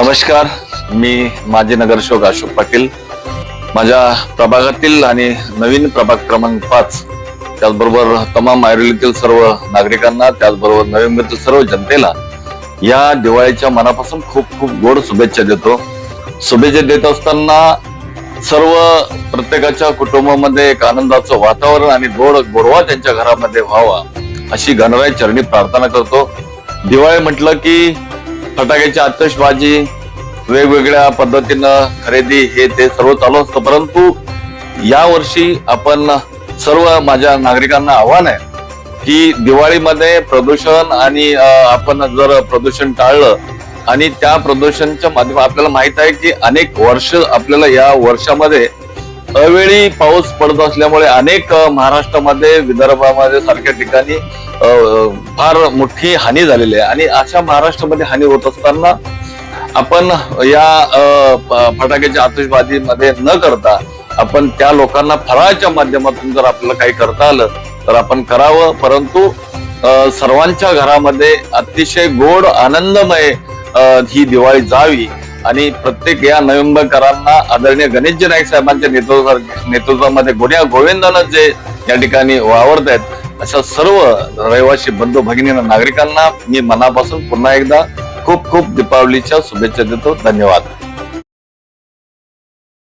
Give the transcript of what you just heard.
नमस्कार मी माजी नगरसेवक अशोक पाटील. माझ्या प्रभागातील आणि नवीन प्रभाग क्रमांक पाच त्याचबरोबर तमाम ऐरोलीतील सर्व नागरिकांना त्याचबरोबर नवी सर्व जनतेला या दिवाळीच्या मनापासून खूप खूप गोड शुभेच्छा देतो. शुभेच्छा देत असताना सर्व प्रत्येकाच्या कुटुंबामध्ये एक आनंदाचं वातावरण आणि गोड गोडवा त्यांच्या घरामध्ये व्हावा अशी गणराय चरणी प्रार्थना करतो. दिवाळी म्हटलं की फटाक्याची आतषबाजी वेगवेगळ्या पद्धतीनं खरेदी हे ते सर्व चालू असतं. परंतु या वर्षी आपण सर्व माझ्या नागरिकांना आव्हान आहे की दिवाळीमध्ये प्रदूषण आणि आपण जर प्रदूषण टाळलं आणि त्या प्रदूषणच्या माध्यम आपल्याला माहीत आहे की अनेक वर्ष आपल्याला या वर्षामध्ये अवेळी पाऊस पडत असल्यामुळे अनेक महाराष्ट्रामध्ये विदर्भामध्ये सारख्या ठिकाणी अं, फार मोठी हानी झालेली आहे. आणि अशा महाराष्ट्रामध्ये हानी होत असताना आपण या अं, प- फटाक्याच्या आतषबाजीमध्ये न करता आपण त्या लोकांना फराळाच्या माध्यमातून जर आपल्याला काही करता आलं तर आपण करावं. परंतु अं, सर्वांच्या घरामध्ये अतिशय गोड आनंदमय ही दिवाळी जावी. आणि प्रत्येक या नोव्हेंबरकरांना आदरणीय गणेशजी नाईक साहेबांच्या नेतृत्वा नेतृत्वामध्ये गुन्ह्या गोविंदानं जे या ठिकाणी वावरत आहेत अशा सर्व रहिवासी बंधू भगिनींना नागरिकांना मी मनापासून पुन्हा एकदा खूप खूप दीपावलीच्या शुभेच्छा देतो. धन्यवाद.